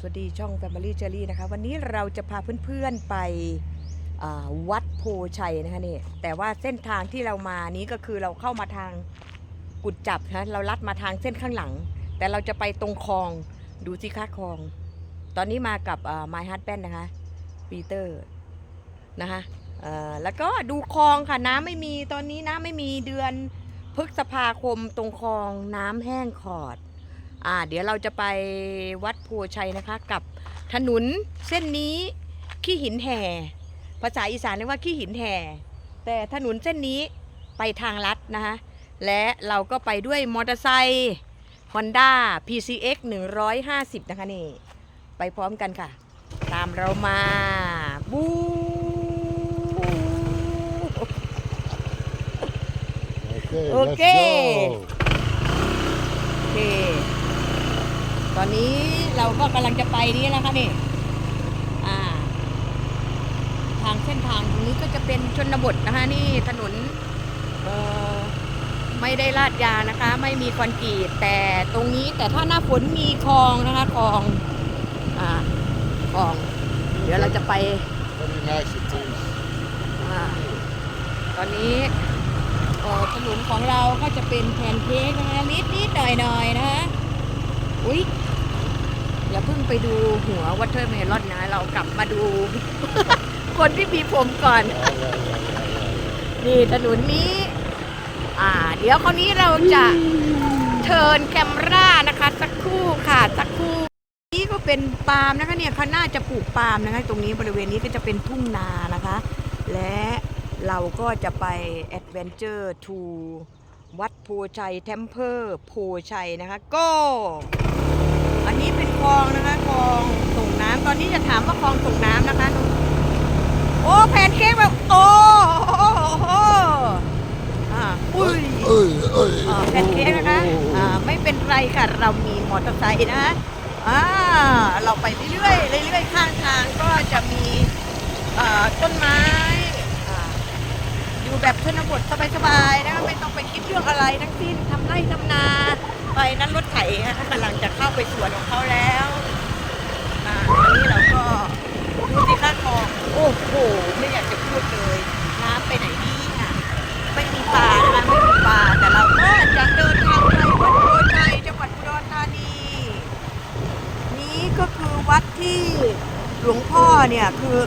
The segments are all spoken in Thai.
สวัสดีช่อง Family j e r r y นะคะ วันนี้เราจะพาเพื่อนๆไปวัดโพชัยนะคะนี่แต่ว่าเส้นทางที่เรามานี้ก็คือเราเข้ามาทางกุดจับนะเราลัดมาทางเส้นข้างหลัง แต่เราจะไปตรงคลองดูสิคะคลอง ตอนนี้มากับไมฮัตแป้นนะคะปีเตอร์นะคะแล้วก็ดูคลองค่ะน้ำไม่มีตอนนี้น้ำไม่มีเดือนพฤษภาคมตรงคลองน้ำแห้งขอดอ่าเดี๋ยวเราจะไปวัด โพชัยนะคะ กับถนนเส้นนี้ขี้หินแห่ ภาษาอีสานเรียกว่าขี้หินแห่ แต่ถนนเส้นนี้ไปทางลัดนะคะและเราก็ไปด้วยมอเตอร์ไซค์ Honda PCX 150 นะคะนี่ ไปพร้อมกันค่ะ ตามเรามาบู Okay, Okay. let's go. โอเค ตอนนี้เราก็กำลังจะไปนี่แล้วค่ะนี่ทางเส้นทางตรงนี้ก็จะเป็นชนบทนะคะนี่ถนนไม่ได้ลาดยางนะคะ ไม่มีคอนกรีตแต่ตรงนี้แต่ถ้าหน้าฝนมีคลองนะคะคลองอ่าคลอง เดี๋ยวเราจะไปอตอนนี้ถนนของเราก็จะเป็นแพนเค้กนะคะนิดนิดหน่อยหน่อยๆนะคะอุ๊ย อย่าเพิ่งไปดูหัววัตเทอร์เมลอนนะ เรากลับมาดู คนที่มีผมก่อน Yeah, yeah, yeah, yeah, นี่ถนนนี้ อ่า เดี๋ยวคราวนี้เราจะเทิร์นแคมรานะคะ สักครู่ค่ะ สักครู่ นี่ก็เป็นปาล์มนะคะเนี่ยเขาน่าจะปลูกปาล์มนะคะ ตรงนี้บริเวณนี้ก็จะเป็นทุ่งนานะคะ และเราก็จะไป Adventure to วัดโพชัยเทมเพอร์โพชัยนะคะก็อั นี้เป็นคลองนะคะคลองส่งน้ำตอนนี้จะถามว่าคลองส่งน้ำนะคะ โอ้แพนเค้กแบบโอ้โอ้โหอ่าอุ้ย yeah. Oi, oi. อ่าแพนเค้กนะคะอ่าไม่เป็นไรค่ะเรามีมอเตอร์ไซค์นะอ่าเราไปเรื่อยๆเรื่อยๆข้างทางก็จะมีเอ่อต้นไม้อยู่แบบชนบทสบายๆนะคะไม่ต้องไปคิดเรื่องอะไรทั้งสิ้นทำไร่ทำนา ไปนั้นรถไถนะกำลังจะเข้าไปสวนของเขาแล้วอ่าอันนี้เราก็ดูที่ข้างคลองโอ้โหไม่อยากจะพูดเลยน้ำไปไหนดีอะไม่มีปลานะคะไม่มีปลาแต่เราก็จะเดินทางไปวัดโพชัยจังหวัดอุดรธานี นี้ก็คือวัดที่หลวงพ่อเนี่ยคือ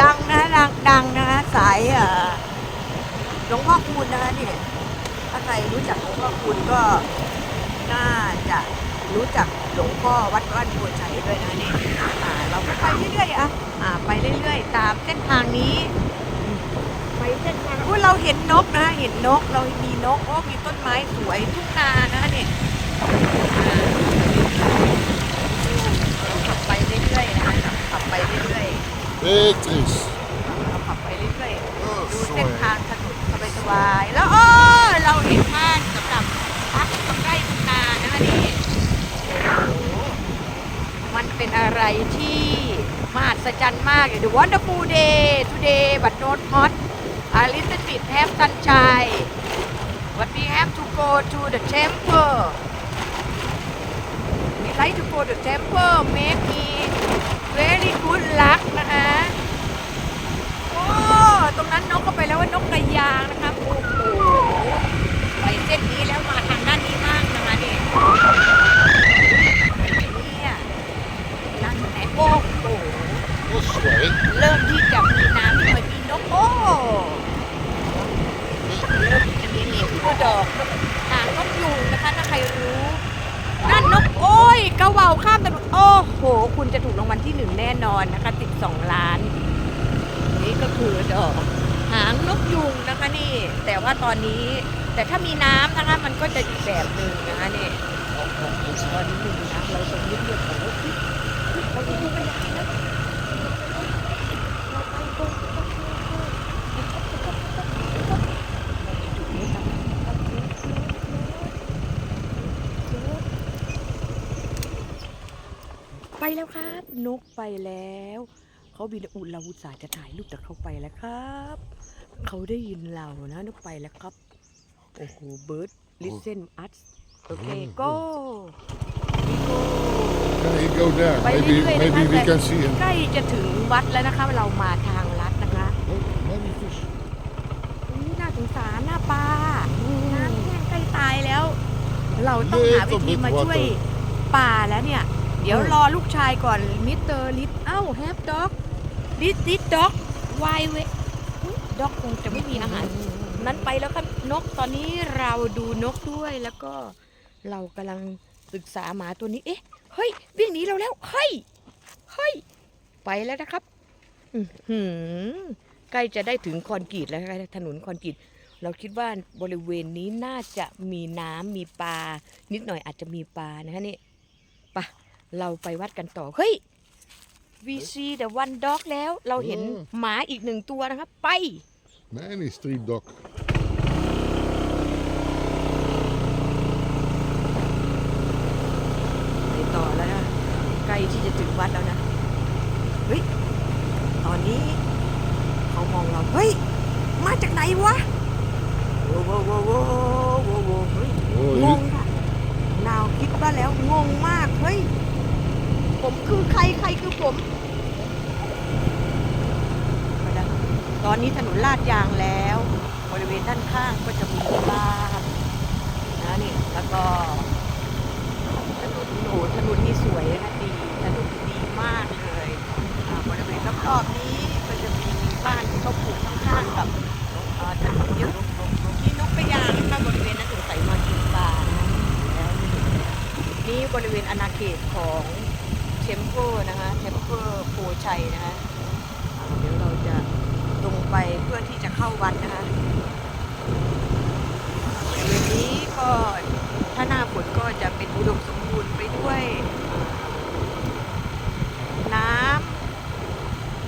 ดังนะดังดังนะคะสายอ่อหลวงพ่อคูณนะคะเนี่ยถ้าใครรู้จักหลวงพ่อคูณก็ น่าจะรู้จักหลวงพ่อวัดวัดโพชัยด้วยนะเนี่ยอ่าเราก็ไปเรื่อยๆอะอ่าไปเรื่อยๆ ตามเส้นทางนี้ไปเส้นทางอุ้ยเราเห็นนกนะ เห็นนกเรามีนกโอ้มีต้นไม้สวยทุ่งนานะเนี่ยเราขับไปเรื่อยๆนะคะขับไปเรื่อย Beatrice. ๆเราขับไปเรื่อยๆ Oh, ดูเส้น sorry. ทางถนนสบายๆแล้วโอ้เราเห็นบ้านสำหรับพักสำไร่ทุ่งนานะคะนี่โอ้โหมันเป็นอะไรที่มหัศจรรย์มาก The wonderful day today but not hot a little bit have sunshine but we have to go to the temple we like to go to the temple make me very good luck นะฮะโอ้ตรงนั้นนกก็ไปแล้วว่านกกระยางนะครับ โอ้โห ไปเส้นนี้แล้วมาทางด้านนี้บ้างนะคะนี่เนี่ยนั่นแหละโอ้โห This way. เริ่มที่จะมีน้ำหน่อยมีนกโอ้ เริ่มที่จะมีนี่คือดอกหางนกยูงนะคะ ถ้าใครรู้ นั่นนกโอ้ยกระเหว่าข้ามถนนโอ้โห คุณจะถูกรางวัลที่หนึ่งแน่นอนนะคะ12ล้าน นี่ก็คือดอกหางนกยูงนะคะนี่ แต่ว่าตอนนี้แต่ถ้ามีน้ำนะคะ มันก็จะอีกแบบหนึ่งนะคะนี่ตอนนี้หนึ่งนะเราตรงนี้เรียบของเราเราดูกันยังไงนะเราไปตรงไป แล้วครับ นกไปแล้วเขาบินอุ่นเราอุตส่าห์จะถ่ายรูปแต่เขาไปแล้วครับเขาได้ยินเรานะนกไปแล้วครับโอ้โหเบิร์ด listen us โอเค go we go Yeah, you go there. ไป Maybe เรื่อยๆนะคะ maybe we แต่ can see him. ใกล้จะถึงวัดแล้วนะคะ เรามาทางลัดนะคะ Oh, maybe fish. อุ๊ยน่าสงสารหน้าปลาน้ำแห้งใกล้ตายแล้ว เราต้องหาวิธีมาช่วยป่าแล้วเนี่ย เดี๋ยวรอลูกชายก่อนมิสเตอร์ลิทเอ้าแฮปด็อกลิทลิทด็อกวายเวด็อกคงจะไม่มีอาหาร นั้นไปแล้วครับนกตอนนี้เราดูนกด้วยแล้วก็เรากำลังศึกษาหมาตัวนี้ เอ๊ะ เฮ้ย วิ่งหนีเราแล้ว เฮ้ย เฮ้ย ไปแล้วนะครับหืใกล้จะได้ถึงคอนกรีตแล้วถนนคอนกรีต เราคิดว่าบริเวณนี้น่าจะมีน้ำมีปลา นิดหน่อยอาจจะมีปลานะคะนี่ เราไปวัดกันต่อ เฮ้ย we see the one dog แล้ว เราเห็นอืม หมาอีกหนึ่งตัวนะครับ ไป Man, is street dog. ไปต่อแล้วนะใกล้ที่จะถึงวัดแล้วนะ เฮ้ย ตอนนี้เขามองเรา เฮ้ย มาจากไหนวะโว้โว้โว้โว้โว้โว้เฮ้ย Oh, ง you, งค่ะนาวคิดว่าแล้วงงมาก เฮ้ย ผมคือใครใครคือผมไปแล้วครับตอนนี้ถนนลาดยางแล้ว บริเวณด้านข้างก็จะมีบ้านนะนี่ แล้วก็ ถนนโอ้ถนนนี่สวยนะดีถนนดีมากเลยอ่าบริเวณรอบๆนี้ก็จะมีบ้านที่เขาปลูกข้างๆกับอ่าถนนเยอะมีนกกระยางนะคะบริเวณนั้นสงสัยมากินปลานะแล้วนี่บริเวณอาณาเขตของเทมเพลนะคะเทมเพลโพชัยนะคะอ่าเดี๋ยวเราจะลงไปเพื่อที่จะเข้าวัดนะคะบริเวณนี้ก็ ถ้าหน้าฝนก็จะเป็นอุดมสมบูรณ์ไปด้วยน้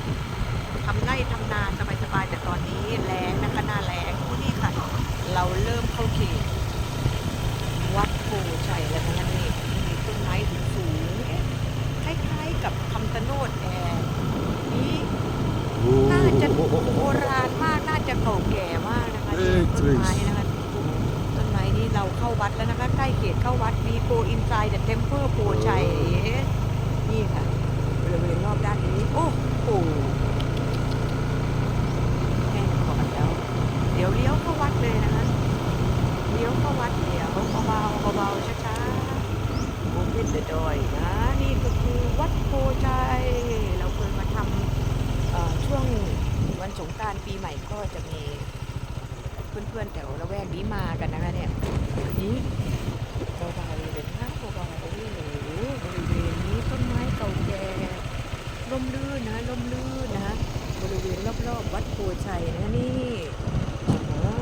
ำทำไร่ทำนาสบายๆแต่ตอนนี้แล้งนะคะหน้าแล้งผู้นี่ค่ะ เราเริ่มเข้าเขตวัดโพชัยแล้วนะคะนี่มีต้นไม้สูงๆเอ๊ะคล้ายๆกับคำตะโนดแอร์นี่น่าจะโบราณมากน่าจะเก่าแก่มากนะคะนี่ต้นไม้นะคะ ต้นไม้นี่เราเข้าวัดแล้วนะคะ ใกล้เขตเข้าวัดมีโ o อินไซด์เดอะเทมเพลโพชัยนี่ค่ะบริเวณรอบด้านนี้ โอ้โหแห้งขอดแล้ว เดี๋ยวเลี้ยวเข้าวัดเลยนะคะเลี้ยวเข้าวัดเดี๋ยวเบาๆเบาๆช้าๆโอ เดอะดอยนะนี่ก็คือวัดโพชัยเราเคยมาทำช่วงวันสงกรารปีใหม่ก็จะมีเพื่อนๆแถวละแวกนี้มากันนะคะเนี่ยอันนี้เบาๆเลยนะเบาๆโอ้โหบริเวณนี้ต้นไม้เก่าแก่ร่มรื่นนะร่มรื่นนะบริเวณรอบๆวัดโพชัยนะนี่อ๋อ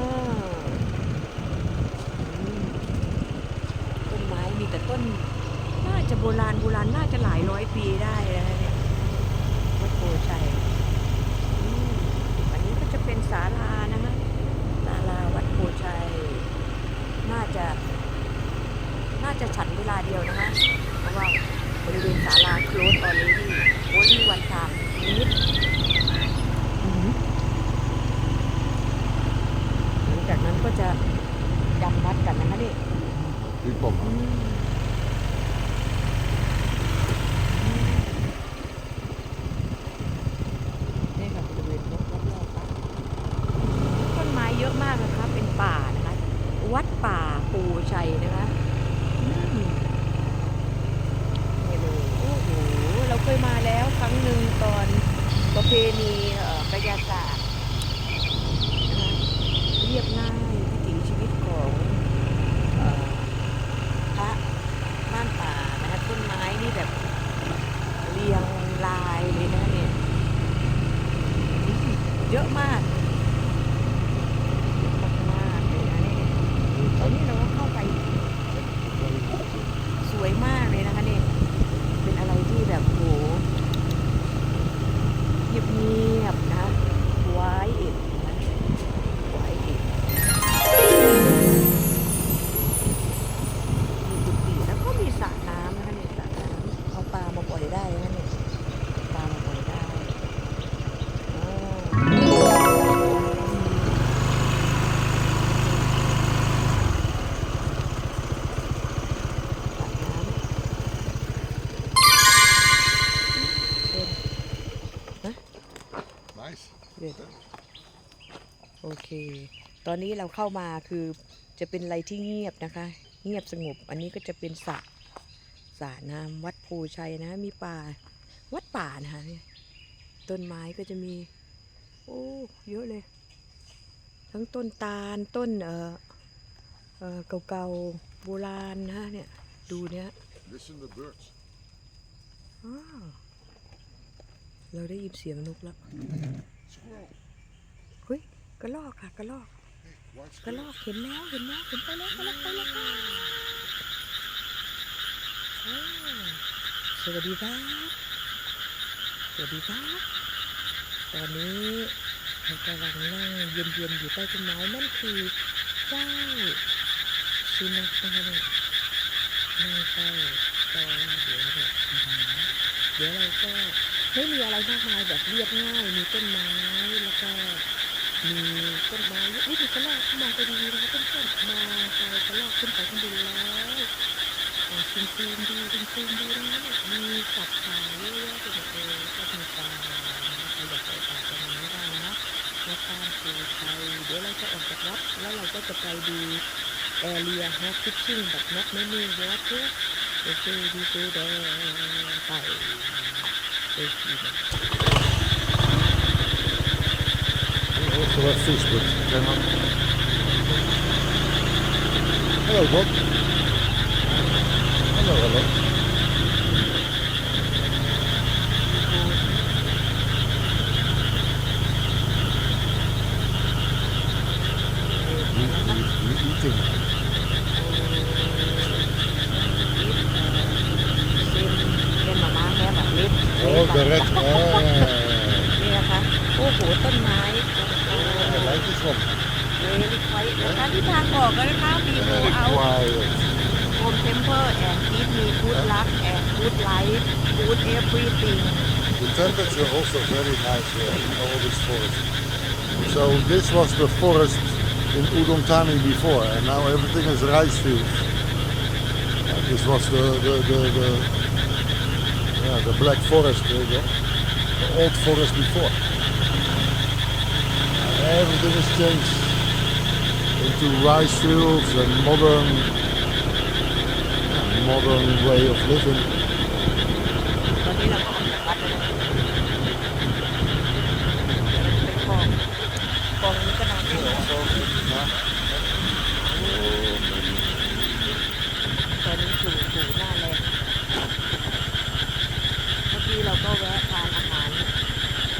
อืมต้นไม้มีแต่ต้น จะโบราณโบราณน่าจะหลายร้อยปีได้นะคะเนี่ยวัดโพชัยอืมอันนี้ก็จะเป็นศาลานะคะ ศาลาวัดโพชัย น่าจะ น่าจะฉันเวลาเดียวนะคะ เพราะว่าบริเวณศาลาโคลนออลเลดี้โอลีวันทามนิดหลังจากนั้นก็จะจำวัดกันนะคะนี่ People. อืมนี่ค่ะบริเวณรอบๆวัดต้นไม้เยอะมากนะคะ เป็นป่านะคะ วัดป่าปูชัยนะคะอืมนี่เลยโอ้โห เราเคย มาแล้วครั้งหนึ่งตอนประเพณีประยาศาสตร์เรียบง่าย อนนี้เราเข้ามาคือจะเป็นอะไรที่เงียบนะคะ เงียบสงบ อันนี้ก็จะเป็นสระสระน้ำวัดโพชัยนะ มีป่า วัดป่านะคะเนี่ยต้นไม้ก็จะมี โอ้เยอะเลย ทั้งต้นตาลต้นเอ่อเอ่อเก่าๆโบราณนะเนี่ย ดูเนี่ย Listen to birds. อ้าวเราได้ยินเสียงนกแล้ว Squirrel. เฮ้ยกระลอกค่ะกระลอก White กระลอกเห็นแล้วเห็นแล้วเห็นไปแล้วกระลอกไปแล้วค่ะสวัสดีครับสวัสดีครับ ตอนนี้เรากำลังนั่งเย็นๆอยู่ใต้ต้นไม้นั่นคือเจ้าสุนัขนะคะเนี่ยนั่งเฝ้าเจ้าอาว่าสเดี๋ยวเนี่ยเดี๋ยวเราก็ไม่มีอะไรมากมายแบบเรียบง่ายมีต้นไม้แล้วก็ มีต้นไม้เยอะนี่มีกระรอกมองไปดีๆนะคะเพื่อนๆมาไกลกระรอกขึ้นไปข้างบนแล้วซูมซูมดูซูมซูมดูนะมีสัตว์ป่าเยอะแยะไปหมดเลยก็มีปลานะคะใครอยากไปป่าตรงนั้นไม่ได้นะในตามภูไทยเดี๋ยวเราจะออกจากวัดแล้วเราก็จะไปดูแอเรียฮอ t ฟิชชิ่งแบบนักไม่มีวอเตอร์โอเคดีเจแดงไปไปกิน We also have fish, but they're not. Hello, Bob. Hello, hello. We, we, we eating. เป็นหมาม้าแค่แบบลิฟ Oh, the red. good good. The temperature also very nice here in all this forest. So this was the forest in Udomtani before and now everything is rice fields. And this was the, the, the, the, yeah, the black forest, the, the old forest before. And everything has changed into rice fields and modern modern way of living. นี้เราก็ออกจากวัดแล้วเดี๋ยวเราจะไปคลองคลองนี้ก็นานอยู่ตอนนี้ถูถูหน้าแรงเมื่อกี้เราก็แวะทานอาหาร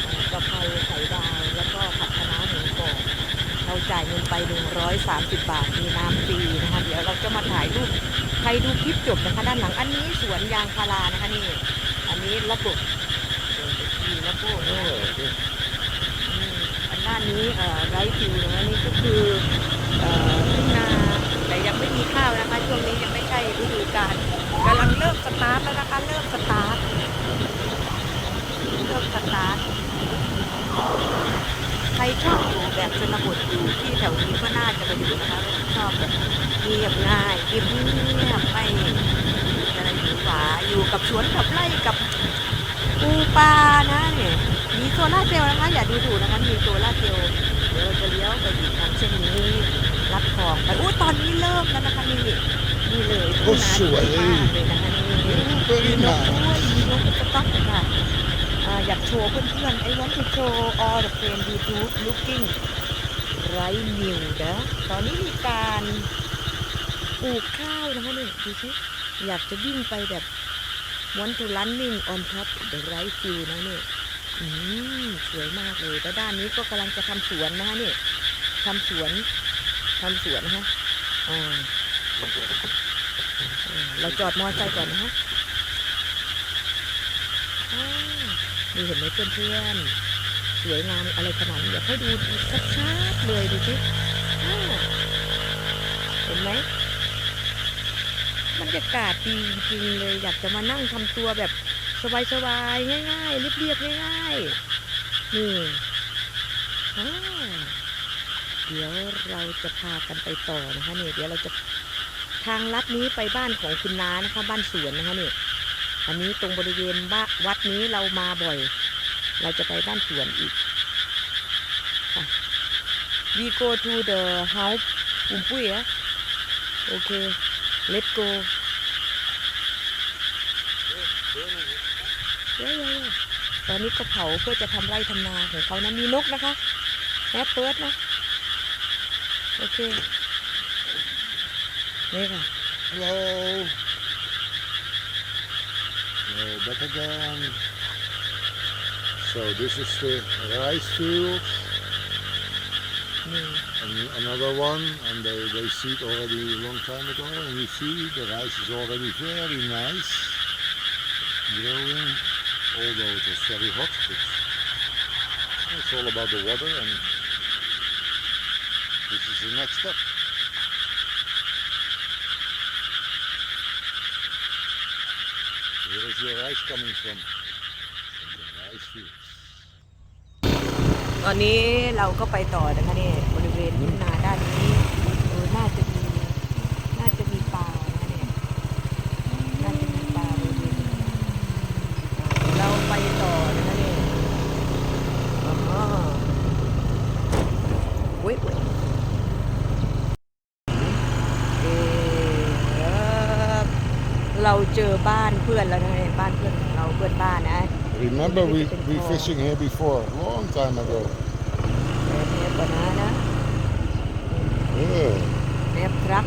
เอ่อกะเพราไข่ดาวแล้วก็ผัดคะน้าหมูกรอบเราจ่ายเงินไป 130 บาท มีน้ำฟรีนะคะ เดี๋ยวเราจะมาถ่ายรูป ใครดูคลิปจบนะคะ ด้านหลังอันนี้สวนยางพารานะคะนี่ ระบบเดินไปขี่ระบบนะอืมอันด้านี้เอ่อไรฟิวนะนี่ก็คือเอ่อทุ่งนาแต่ยังไม่มีข้าวนะคะ ช่วงนี้ยังไม่ใช่ฤดูกาลกำลังเริ่มสตาร์ทแล้วนะคะเริ่มสตาร์ทเริ่มสตาร์ทใครชอบอยู่แบบชนบทอยู่ที่แถวนี้ก็น่าจะไปอยู่นะคะชอบแบบเงียบง่ายเงียบเงียบไม่อะไรหรือหวาอยู่กับสวนกับไร่กับ ปูปลานะเนี่ยมีโซล่าร์เซลล์นะคะ อย่าดูถูกนะคะ มีโซล่าร์เซลล์เดี๋ยวเราจะเลี้ยวไปอีกทางเส้นนี้ รับของไปโอ้ตอนนี้เริ่มแล้วนะคะนี่นี่เลยโอ้สวยมากเลยนะคะนี่มี Very นก nice. ด้วยมีนกสต๊อกค่ะอ่าอยากโชว์เพื่อนๆ I want to show all the friend YouTube looking right new นะตอนนี้มีการปลูกข้าวนะคะเนี่ยดูสิอยากจะวิ่งไปแบบ want to running on top the right field นะเนี่ยอืมสวยมากเลย แล้วด้านนี้ก็กำลังจะทำสวนนะคะเนี่ยทำสวนทำสวนนะคะอ่าเราจอดมอเตอร์ไซค์ก่อนนะคะอ่านี่เห็นไหมเพื่อนๆสวยงามอะไรขนาดนี้อยากให้ดูชัดๆเลยดูสิเห็นไหม บรรยากาศดีจริงๆเลยอยากจะมานั่งทำตัวแบบสบายๆง่ายๆเรียบๆง่ายๆนี่เดี๋ยวเราจะพากันไปต่อนะคะเนี่ยเดี๋ยวเราจะทางลัดนี้ไปบ้านของคุณน้านะคะ บ้านสวนนะคะเนี่ยอันนี้ตรงบริเวณบ้านวัดนี้เรามาบ่อย เราจะไปบ้านสวนอีก we go to the house ปุ่มปุ้ยอะโอเค let's go เย้ๆๆตอนนี้ก็เผาเพื่อจะทำไร่ทำนาของเขานะมีนกนะคะแอปเปิดนะ โอเค นี่ค่ะ Hello. Hello, back again. So this is the rice field นี่ and another one and they, they seed already a long time ago and you see the rice is already very nice growing although it was very hot but it's all about the water and this is the next step. Where is your rice coming from? From the rice fields. ตอนนี้เราก็ไปต่อนะคะเนี่ยบริเ วณทุ่งนาด้านนี้เออน่าจะมีน่าจะมีปลานะคะเนี่ยน่าจะมีปลาบริเวณนี้เราไปต่อนะคะเนี่ยอ๋อเว้ยเว้ยเอ่อเราเจอบ้านเพื่อนแล้วนะเนี่ยบ้านเพื่อนของเราเพื่อนบ้านนะ Remember we, we Oh. fishing here before, long time ago. เนี่ยก่อนนะนะ Yeah. แนบครับ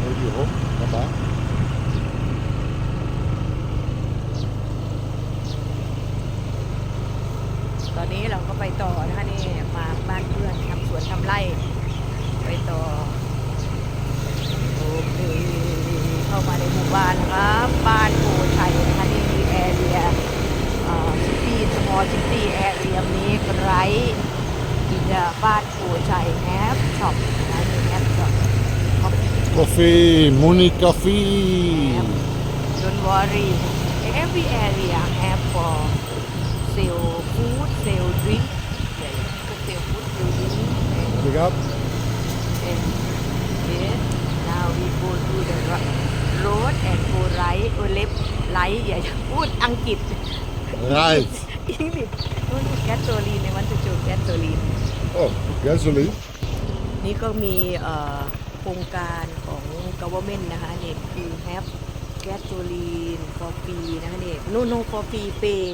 Maybe home. Papa. ตอนนี้เราก็ไปต่อนะคะนี่มาบ้านเพื่อนทำสวนทำไร่ ไปต่อโอเคเข้ามาในหมู่บ้านนะครับบ้านโพชัยนะคะนี่มีแอเรียซิตี้สมอลซิตี้แอเรียนี้ไรที่จะบ้านโพชัยแฮปช็อปนะมีแฮปช็อป Coffee, Muni coffee. Don't worry. Every area have for sell food, sell drink. Yeah, yeah. Sell food, sell drink. And, Pick up. and yes, now we go to the ro- road and go right or left right อย่าพูดอังกฤษ Right. อังกฤษนู่นแก๊สโซลีนในวันจะจูแก๊สโซลีน Oh, gasoline. นี่ก็มีเอ่อโครงการของ government นะคะเนี่ยคือ have gasoline for free นะคะเนี่ย no no for free pay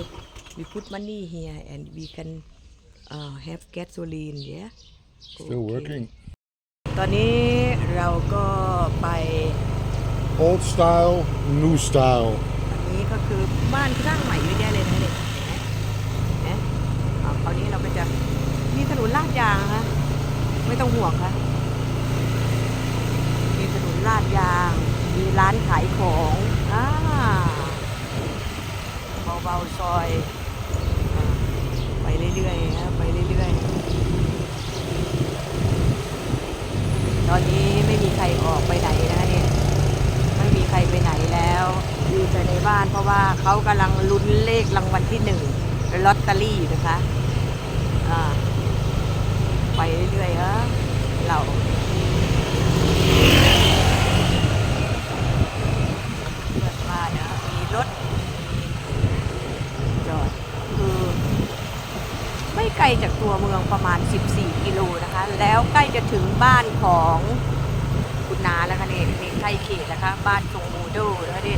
we put money here and we can uh, have gasoline yeah Still Okay. working. ตอนนี้เราก็ไป Old style, new style. อันนี้ก็คือบ้านสร้างใหม่เยอะแยะเลยนะเนี่ยเห็นไหมเห็นไหมอ่าคราวนี้เราก็จะมีถนนลาดยางนะคะไม่ต้องห่วงค่ะ มีถนนลาดยาง มีร้านขายของอ่าเบาๆซอยอ่าไปเรื่อยๆนะไปเรื่อยๆ ตอนนี้ไม่มีใครออกไปไหนนะคะเนี่ย ไม่มีใครไปไหนแล้วอยู่แต่ในบ้านเพราะว่าเขากำลังลุ้นเลขรางวัลที่หนึ่ง ลอตเตอรี่นะคะอ่าไปเรื่อยๆฮะเราเพื่อนบ้านนะมีรถ จอดคือไม่ไกลจากตัวเมืองประมาณ 14 กิโลนะคะ แล้วใกล้จะถึงบ้านของคุณนาแล้วค่ะนี่นี่ใกล้เขตแล้วค่ะบ้านตรงมูโดแล้วนี่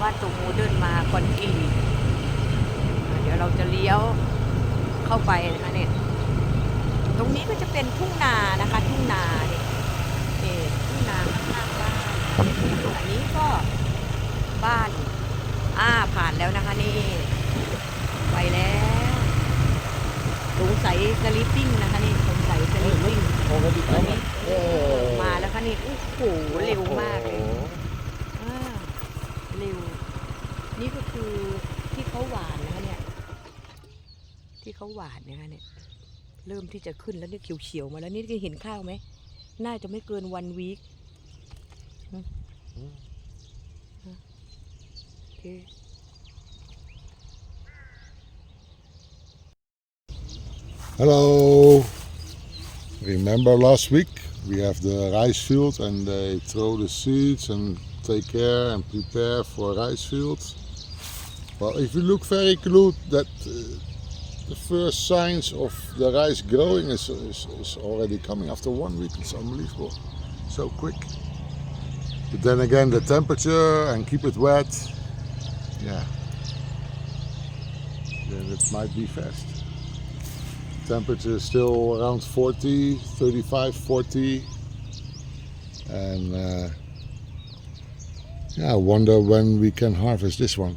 บ้านตรงมูเดินมาคอนกรีตอ่ เราจะเลี้ยวเข้าไปนะคะเนี่ยตรงนี้ก็จะเป็นทุ่งนานะคะ ทุ่งนาเนี่ยนี่ทุ่งนาข้างๆบ้านอันนี้ก็บ้านอ่าผ่านแล้วนะคะนี่ไปแล้วสงสัยสลิปปิ้งนะคะนี่สงสัยสลิปปิ้งมาแล้วค่ะนี่โอ้โหเร็วมากเลยอ่าเร็ว นี่ก็คือที่เขาหวานนะคะเนี่ย ที่เขาหวานนะคะเนี่ยเริ่มที่จะขึ้นแล้วนี่เขียวๆมาแล้วนี่เห็นข้าวไหมน่าจะไม่เกินวันวีคโอเค Hello. Remember last week we have the rice field and they throw the seeds and take care and prepare for rice fields. Well, if you look very close, that uh, the first signs of the rice growing is, is, is already coming after one week. It's unbelievable. So quick. But then again, the temperature and keep it wet. Yeah. Then it might be fast. Temperature is still around 40, 35, 40. And uh, yeah, I wonder when we can harvest this one.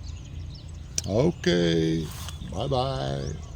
Okay. Bye bye.